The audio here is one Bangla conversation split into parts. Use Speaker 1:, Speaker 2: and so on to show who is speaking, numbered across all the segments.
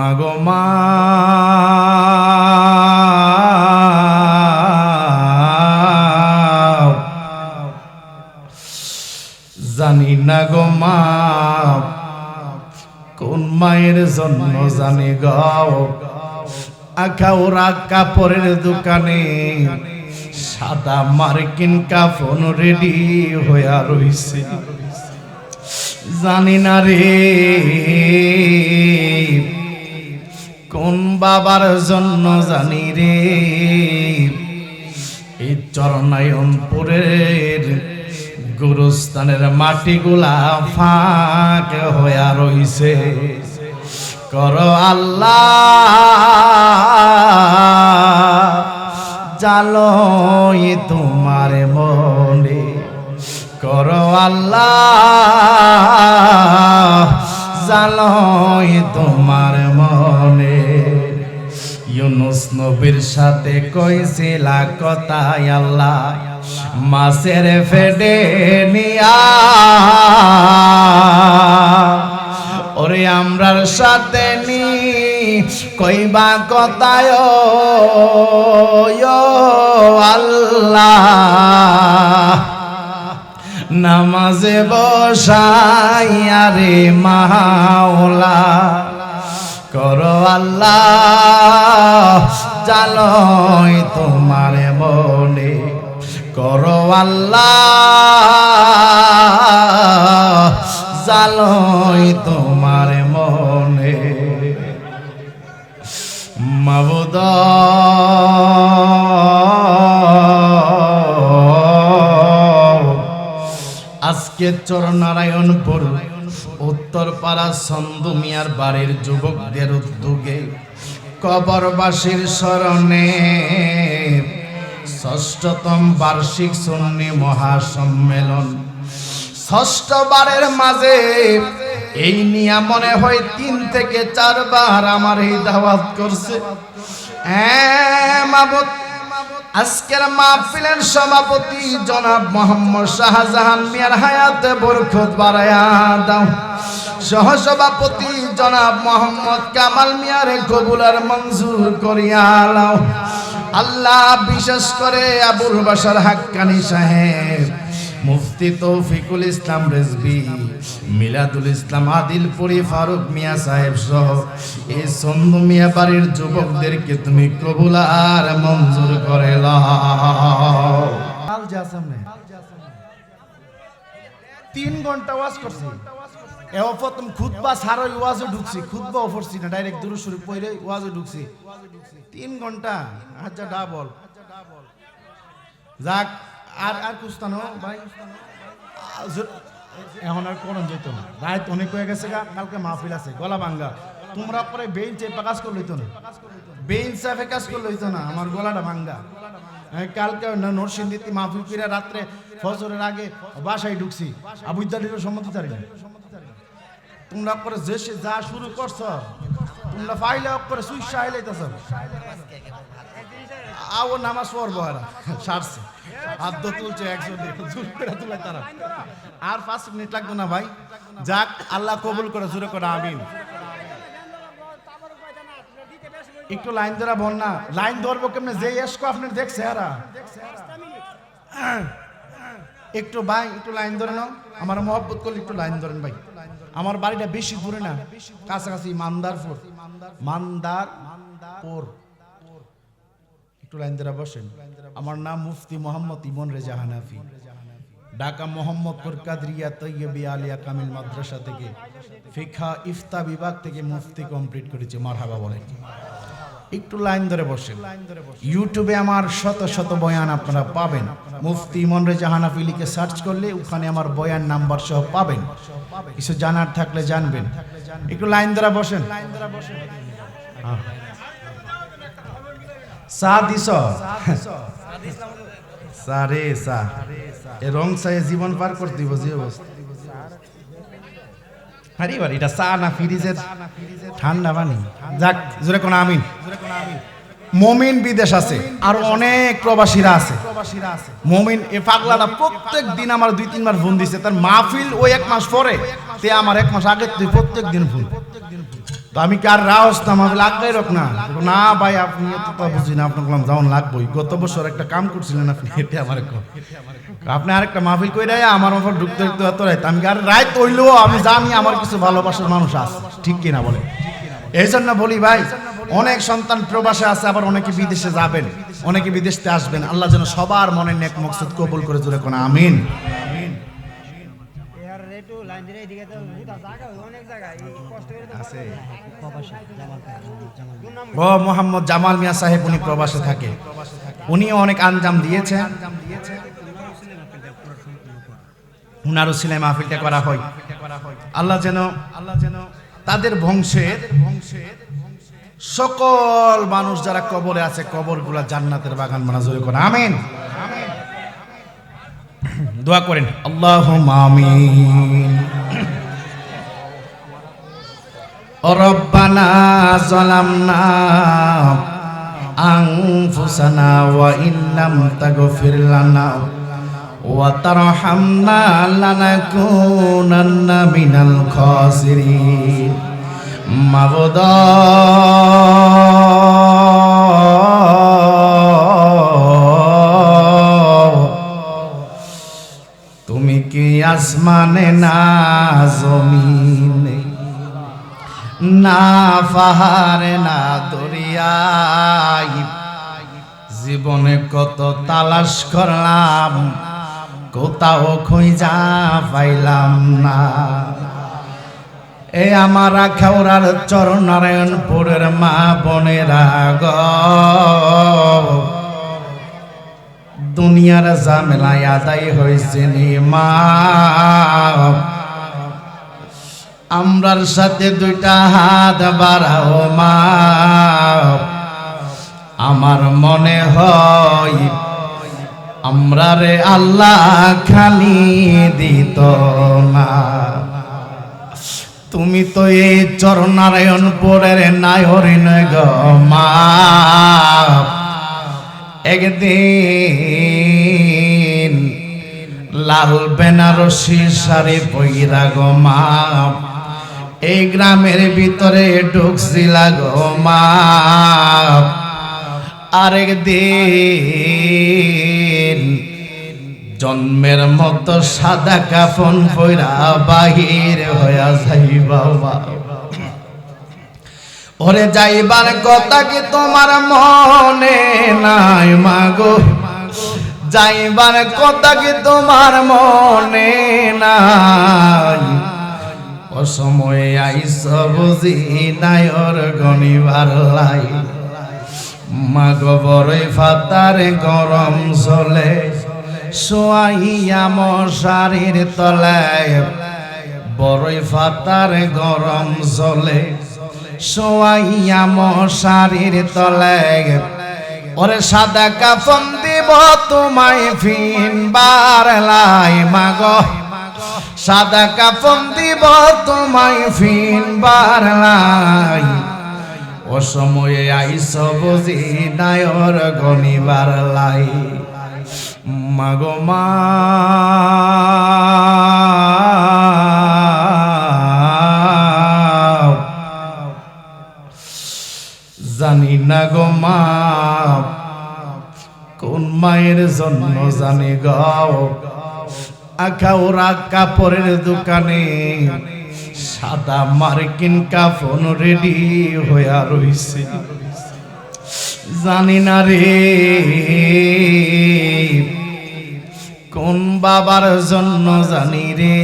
Speaker 1: মাগো মা। জানি না গো মা, কোন মায়ের জন্য জানি গাও আখা ওরা কাপড়ের দোকানে, সাদা মার্কিন কাফন রেডি হইয়া রইছে। জানি না রে কোন বাবার জন্য জানি রে? এই চরণায়নপুরের গুরুস্থানের মাটিগুলা ফাঁক হইয়া রইছে। কর আল্লাহ জালই তোমার মনে। কর আল্লাহ জালই তোমার মনে। ইউনুস নবীর সাথে কইছিলা কথাই আল্লাহ, মাছের ফেডে নিয়া। ওরে আমরার সাথে নি, কইবা কথায় আল্লাহ। নামাজে বসাই আরে মাওলা। করো আল্লাহ জালই তোমার মনে। করো আল্লাহ আজকে চরনারায়ণপুর উত্তরপাড়া সন্দু মিয়ার বাড়ির যুবকদের উদ্যোগে কবরবাসীর স্মরণে ষষ্ঠতম বার্ষিক সন্নি মহাসম্মেলন। ষষ্ঠবারের মাঝে এই নিয়া মনে হয় তিন থেকে চারবার আমার এই দাওয়াত করছে। হ্যাঁ মাবুদ আজকের মাহফিলের সভাপতি জনাব মোহাম্মদ শাহজাহান মিয়ার হায়াতে বরকত বাড়ায়া দাও। সহসভাপতি জনাব মোহাম্মদ কামাল মিয়ারে কবুলার মঞ্জুর করিয়া লাও আল্লাহ, বিশেষ করে আবুল বাসার হাক্কানি সাহেব। মুফতি তৌফিকুল ইসলাম রেজবি, মিলাদুল ইসলাম আদিলপুরি ফারুক মিয়া সাহেব সহ এই সন্ধু মিয়া বাড়ির যুবকদেরকে তুমি কবুল আর মঞ্জুর করে তিন ঘণ্টা ওয়াজ করছি। এও প্রথম খুতবা সারা ওয়াজে ঢুকছি খুতবা অফরছি না, ডাইরেক্ট দূর শুরু পড়ে ওয়াজে ঢুকছি। তিন ঘণ্টা আচ্ছা ডাবল যাক আর আর কুস্তানো ভাই। এখন আর কোন যেত না। রাত অনেক হয়ে গেছে কালকে মাহফিল আছে, গলা ভাঙ্গা। তোমরা পরে বেঞ্চে কাজ করে লইতো না। বেঞ্চ সাফে কাজ করে লইতো না, আমার গলাটা ভাঙ্গা। আমি কালকে নরসিংদীতে মাহফিল করে রাত্রে ফজরের আগে বাসায় ঢুকছি। আবুদ্দালির সম্মতি না তোমরা পরে যে যা শুরু করছ, তোমরা ফাইলে করে সুইসা আইলাইতেছ আও নামাজ পড়ব এরা সারছে। হাত তুলছে জোর করে তারা। আর পাঁচ মিনিট লাগবে না ভাই। যাক, আল্লাহ কবুল করে, জোরে করে আমিন। একটু লাইন ধরা বল না। লাইন ধরবো কেমনে? যে এসকো আপনি দেখছে এরা। একটু ভাই, একটু লাইন ধরে নাও। আমার মহব্বত করলে একটু লাইন ধরেন ভাই। আমার বাড়িটা বেশি দূরে না। কাছাকাছি মান্দারপুর। মান্দারপুর। একটু লাইন ধরে বসেন। আমার নাম মুফতি মোহাম্মদ ইমন রেজা হানাফি। ঢাকা মোহাম্মদপুর কাদরিয়া তৈয়বি আলিয়া কামিল মাদ্রাসা থেকে ফিখা ইফতা বিভাগ থেকে মুফতি কমপ্লিট করেছে মারহাবা বলেন। একটু লাইন ধরে বসেন। ইউটিউবে আমার শত শত বয়ান আপনারা পাবেন। মুফতি ইমন রেজা হানাফি লিখে সার্চ করলে ওখানে আমার বয়ান নাম্বার সহ পাবেন। কিছু জানার থাকলে জানবেন। একটু লাইন ধরে বসেন। হ্যাঁ। চা দিছ? চা রে চা এ রং চায়ে জীবন পার করতে দিব যে অবস্থা আরে এবার এটা চা না ফ্রিজের ঠান্ডা পানি। যাক জোরে কোন আমিন। মমিন বিদেশ আছে আর অনেক প্রবাসীরা আছে। মমিন এ পাগলাটা প্রত্যেক দিন আমার দুই তিনবার ফোন দিছে। তার মাহফিল ওই এক মাস পরে তে আমার এক মাস আগে তুই প্রত্যেক দিন ফোন। তো আমি কার রাওস তো আমার লাগবে রক না? না ভাই, আপনি এত বুঝি না। আপনার বললাম যেমন লাগবেই। গত বছর একটা কাম করছিলেন আপনি এটা আমার কো। আপনি আরেকটা মাহফিল কই রায় আমার ওপর ঢুকতে ঢুকতে এত রায় আমি আর রায় তৈলেও আমি জানি আমার কিছু ভালোবাসার মানুষ আছে। ঠিক কিনা বলে? এই জন্য বলি ভাই, অনেক সন্তান প্রবাসে আছে, আবার অনেকে বিদেশে যাবেন, অনেকে বিদেশে আসবেন। আল্লাহ যেন সবার মনের নেক মকসদ কবুল করে জোরে কোন আমিন।
Speaker 2: রেটু লাইন তো জায়গা অনেক জায়গা কষ্ট করে তো আছে। প্রবাসী জামাল জামাল
Speaker 1: ও মোহাম্মদ জামাল মিয়া সাহেব উনি প্রবাসে থাকে। উনিও অনেক আঞ্জাম দিয়েছেন উনারও সিলাই মাহফিলটা করা হয়। আল্লাহ যেন আল্লাহ যেন তাদের বংশের বংশের সকল মানুষ যারা কবরে আছে কবরগুলা জান্নাতের বাগান বানা জোরে করে। আমিন। দোয়া করেন। আল্লাহ আমিন। ربنا ظلمنا أنفسنا وإن لم تغفر لنا وترحمنا لنكونن من الخاسرين مبدا তুমি কি আসমানে না জমিনে না পাহাড়ে, না দরিয়াই। জীবনে কত তালাশ করলাম, কোথাও খুঁজা পাইলাম না। এ আমার খাওড়ার চরনারায়ণপুরের মা বোনেরা গ। দুনিয়ার জামেলায় আদায় হয়েছে মা। আমরার সাথে দুইটা হাত বাড়াও মা। আমার মনে হয় আমরা রে আল্লাহ খালি দিত না। তুমি তো এই চরনারায়ণপুরের নায়রিন গ মা। একদিন লাল বেনারসি শাড়ি পইরা গো মা। এই গ্রামের ভিতরে ঢুকছিলা গো মা। আরেক দিন জন্মের মতো সাদা কাফন পইরা বাহির হইয়া যাই বাবা। ওরে যাইবার কথা কি তোমার মনে নাই মাগো যাইবার কথা কি তোমার মনে নাই? অসময়ে আইস বুঝি নায়র গণিবার লাই মাগো বড়ই ফাতারে গরম চলে সোয়াইয়া মশারির তলায় বড়ই ফাতারে গরম চলে সোয়াইয়া মশারির তলায় ওরে সাদা কাফন দিব তোমায় ফিনবার লাই, মাগো। সাদা কাফন দিব তোমায় ফিনবার লাই ও সময়ে আইস বুঝি নায়র গনিবার লাই মাগো মা। জানি না গো মা, কোন মায়ের জন্ম জানি গাও আখা ওরা কাপড়ের দোকানে। সাদা মার্কিন কাফন রেডি হইয়া রইছে। জানি না রে, কোন বাবার জন্য জানি রে।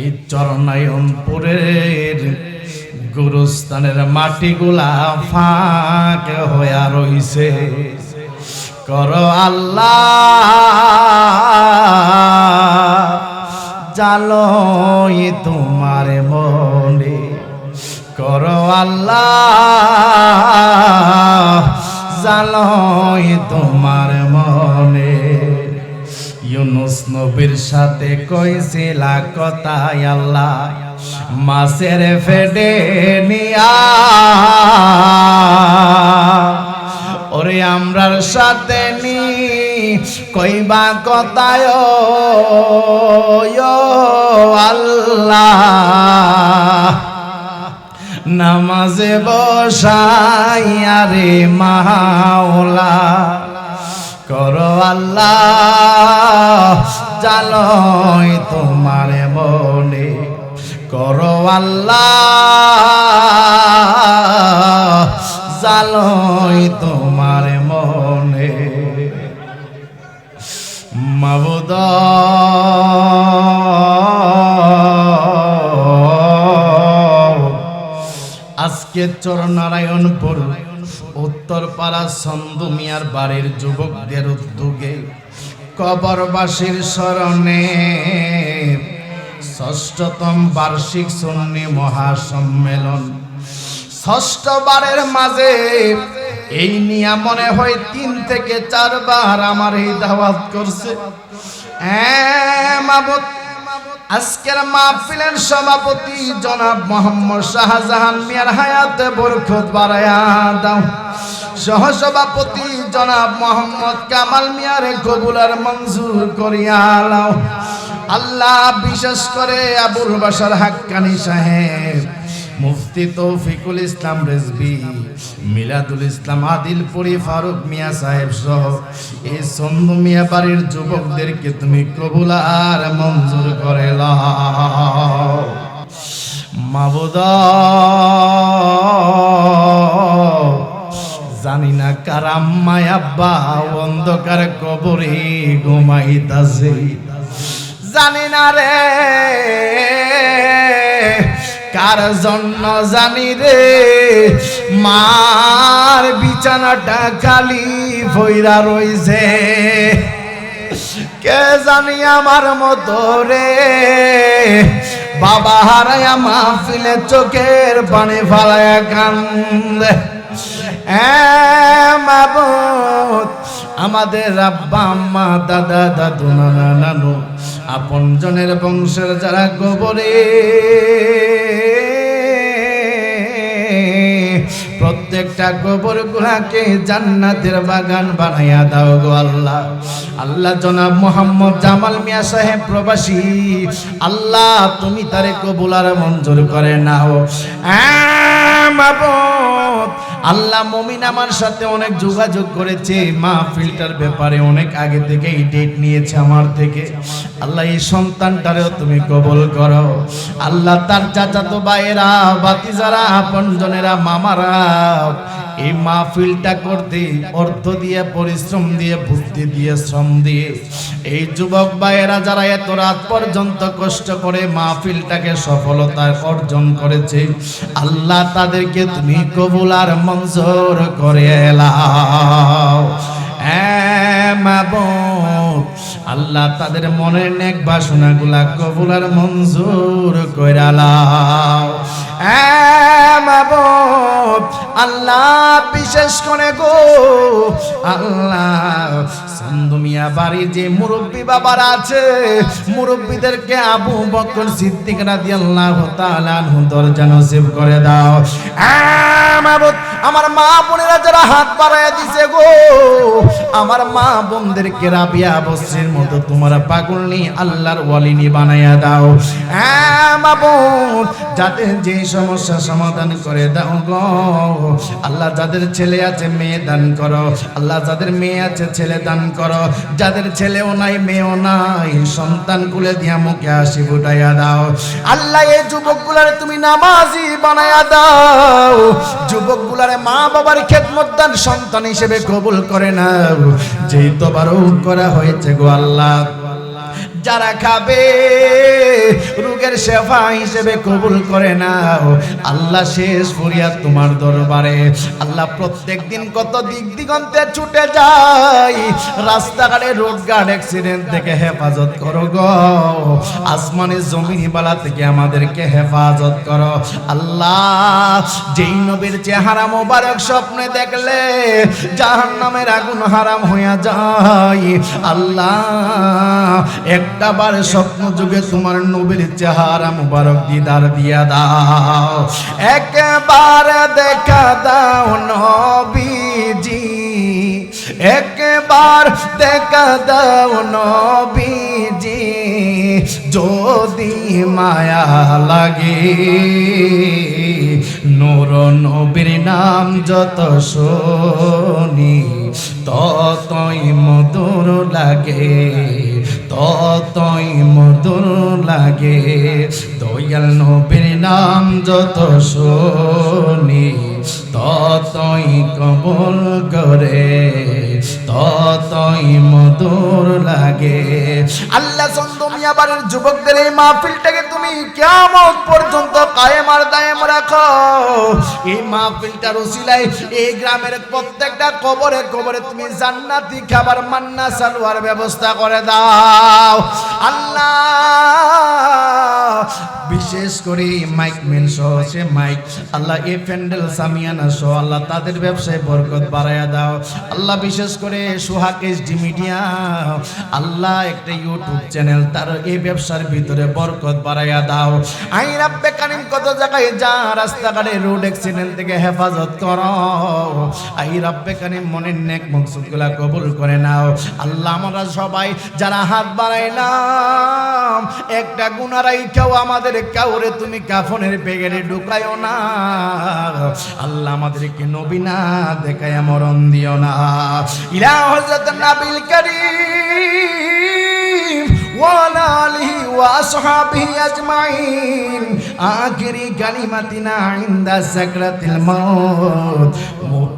Speaker 1: এই চরণায়নপুরের গুরুস্থানের মাটিগুলা ফাঁক হইয়া রইছে। কর আল্লাহ। জালই তোমার মনে। কর আল্লাহ। জালই তোমার মনে। ইউনুস নবীর সাথে কইছিলা কথা আল্লাহ, মাছের ফেডে নিয়া। ওরে আমরার সাথে নি, কইবা কথায় আল্লাহ। নামাজে বসাইয়া রে মাওলা। করো আল্লাহ জালয় তোমার বলে করো আল্লাহ জালয় তোমার মাবুদ আজকে চরনারায়ণপুর উত্তরপাড়া সন্দু মিয়ার বাড়ির যুবকদের উদ্যোগে কবরবাসীর স্মরণে ষষ্ঠতম বার্ষিক সুন্নি মহাসম্মেলন। ষষ্ঠবারের মাঝে এই নিয়া মনে হয় তিন থেকে চারবার আমার এই দাওয়াত করছে। আজকের মাহফিলের সভাপতি জনাব মোহাম্মদ শাহজাহান মিয়ার হায়াতে বরকত বাড়ায়া দাও। সহসভাপতি জনাব মোহাম্মদ কামাল মিয়ারে কবুলার মঞ্জুর করিয়া লাও আল্লাহ, বিশেষ করে আবুল বাসার হাক্কানি সাহেব মুফতি তৌফিকুল ইসলাম রেজবি, মিলাদুল ইসলাম আদিলপুরি ফারুক মিয়া সাহেব সহ এই সন্ধু মিয়া বাড়ির যুবকদেরকে তুমি কবুল আর মঞ্জুর করে মাবুদ, জানি না কারাম মায়াব্বা অন্ধকার কবরে ঘুমাইতাছে। জানি না রে কার জন্য জানি রে, মার বিছানাটা খালি ভৈরা রইছে। কে জানি আমার মতো রে, বাবা হারায়া মাহফিলে চোখের পানি ফালায়া কান্দে। আমাদের আব্বা, আম্মা, দাদা, দাদু, নানা, নানু, আপন জনের বংশের যারা গোবরে প্রত্যেকটা গোবর গুলাকে জান্নাতের বাগান বানাইয়া দাও গো আল্লাহ। আল্লাহ জনাব মোহাম্মদ জামাল মিয়া সাহেব প্রবাসী। আল্লাহ তুমি তারে কবুলার মঞ্জুর করে নাও। আহ, আল্লাহ মমিন আমার সাথে অনেক যোগাযোগ করেছে। মা ফিল্টার ব্যাপারে অনেক আগে থেকে এই ডেট নিয়েছে আমার থেকে। আল্লাহ এই সন্তানটারেও তুমি কবল করো। আল্লাহ তার চাচাতো ভাইয়েরা বাতিজারা আপন জনেরা মামারা এই মাহফিলটা করতে অর্থ দিয়ে পরিশ্রম দিয়ে বুদ্ধি দিয়ে শ্রম দিয়ে। এই যুবক ভাইয়েরা যারা এত রাত পর্যন্ত কষ্ট করে মাহফিলটাকে সফলতা অর্জন করেছে আল্লাহ তাদেরকে তুমি কবুল আর মঞ্জুর করে এলাও হ্যাঁ, আল্লাহ তাদের মনের নেক বাসনাগুলা কবুল আর মঞ্জুর কইরালাও হ্যাঁ, আল্লাহ বিশেষ করে গো আল্লাহ সন্দমিয়া বাড়ি যে মুরব্বী বাবার আছে, মুরব্বীদেরকে আবু বকর সিদ্দিক রাদিয়াল্লাহু তাআলা আনহু দরজা নসিব করে দাও। আমার মা বোনেরা যারা হাত বাড়ায় দিছে গো, আমার মা বোনদেরকে রাবিয়া বসির মতো তোমার পাগলনি আল্লাহর ওয়ালিনি বানাইয়া দাও। হ্যাঁ যাদের যে সমস্যা সমাধান করে দাও গো। আল্লাহ যাদের ছেলে আছে, মেয়ে দান করো। আল্লাহ যাদের মেয়ে আছে, ছেলে দান করো। যাদের ছেলেও নাই, মেয়েও নাই, সন্তান কুলে দিয়া মুখে আসি ফুটাইয়া দাও। আল্লাহ, এই যুবকগুলারে তুমি নামাজি বানাইয়া দাও। যুবকগুলারে মা বাবার খেদমত দান সন্তান হিসেবে কবুল করে না যেই তো করা হয়েছে গো আল্লাহ। যারা খাবে, রোগের সেবা হিসেবে কবুল করে নাও। আল্লাহ শেষ করিয়া তোমার দরবারে। আল্লাহ প্রত্যেক দিন কত দিক দিগন্তে ছুটে যায়। রাস্তাঘাটে রোড গার্ড অ্যাক্সিডেন্ট থেকে হেফাজত করো গো। আসমানের জমিনি বালা থেকে আমাদেরকে হেফাজত করো। আল্লাহ, যেই নবীর চেহারা মোবারক স্বপ্নে দেখলে জাহান্নামের আগুন হারাম হইয়া যায়। আল্লাহ একটা বার স্বপ্ন যুগে তোমার নবীর চেহারা মুবারক দিদার দিয়া দাও। একবার দেখা দাও নবীজি। একবার দেখা দাও নবীজি। যদি মায়া লাগে, নূর নবীর নাম যত শুনি, ততই মধুর লাগে। ততই মধুর লাগে। দয়াল নবীর নাম যত শুনি, ততই কবল করে, ততই মধুর লাগে। আল্লাহ চন্দমিয়া বাড়ির যুবকদের এই মাহফিলটাকে কেমন পর্যন্ত কায়েম আর দায়েম রাখো। এই মাহফিলটার ওসিলায় এই গ্রামের প্রত্যেকটা কবরে কবরে তুমি জান্নাতি খাবার মান্না সালোয়ার ব্যবস্থা করে দাও। আল্লাহ বিশেষ করে মাইক মেন সহ সে মাইক। আল্লাহ এ প্যান্ডেল সামিয়ানা সহ আল্লাহ তাদের ব্যবসায় বরকত বাড়াইয়া দাও। আল্লাহ বিশেষ করে সোহাগ ডি মিডিয়া। আল্লাহ একটা ইউটিউব চ্যানেল, তার এই ব্যবসার ভিতরে বরকত বাড়াইয়া দাও। আই রাব্বে কারিম কত জায়গায় যা রাস্তাঘাটে রোড অ্যাক্সিডেন্ট থেকে হেফাজত করো। আই রাব্বে কারিম মনের নেক মকসুদগুলা কবুল করে নাও। আল্লাহ আমরা সবাই যারা হাত বাড়াইলাম, একটা গুনারাই কেউ আমাদের কাউরে তুমি কাফনের বেগেরে ঢুকাইও না। আল্লাহ আমাদেরকে নবীনা দেখায় মরণ দিও না। ইলা হযরত নাবিল করিম, ওয়ালা আলিহি ওয়া আসহাবিহি আজমাইন। আখিরি কালিমাতিনা ইনদা সাকরাতিল মাউত।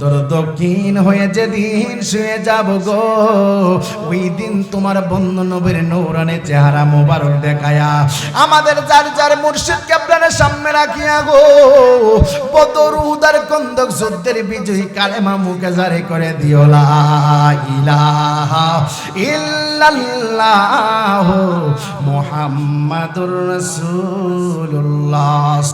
Speaker 1: উত্তর দক্ষিণ হয়ে যেদিন শুয়ে যাব গো, ওই দিন তোমার বন্ধু নবীর নৌরানে চেহারা মোবারক দেখায়া, আমাদের যার যার মুর্শিদ কেবলানের সামনে রাখিয়া গো বদর উদার কন্দক যুদ্ধের বিজয়ী কালেমা মুখে জারি করে দিও, লা ইলাহা ইল্লাল্লাহ মুহাম্মাদুর রাসূলুল্লাহ।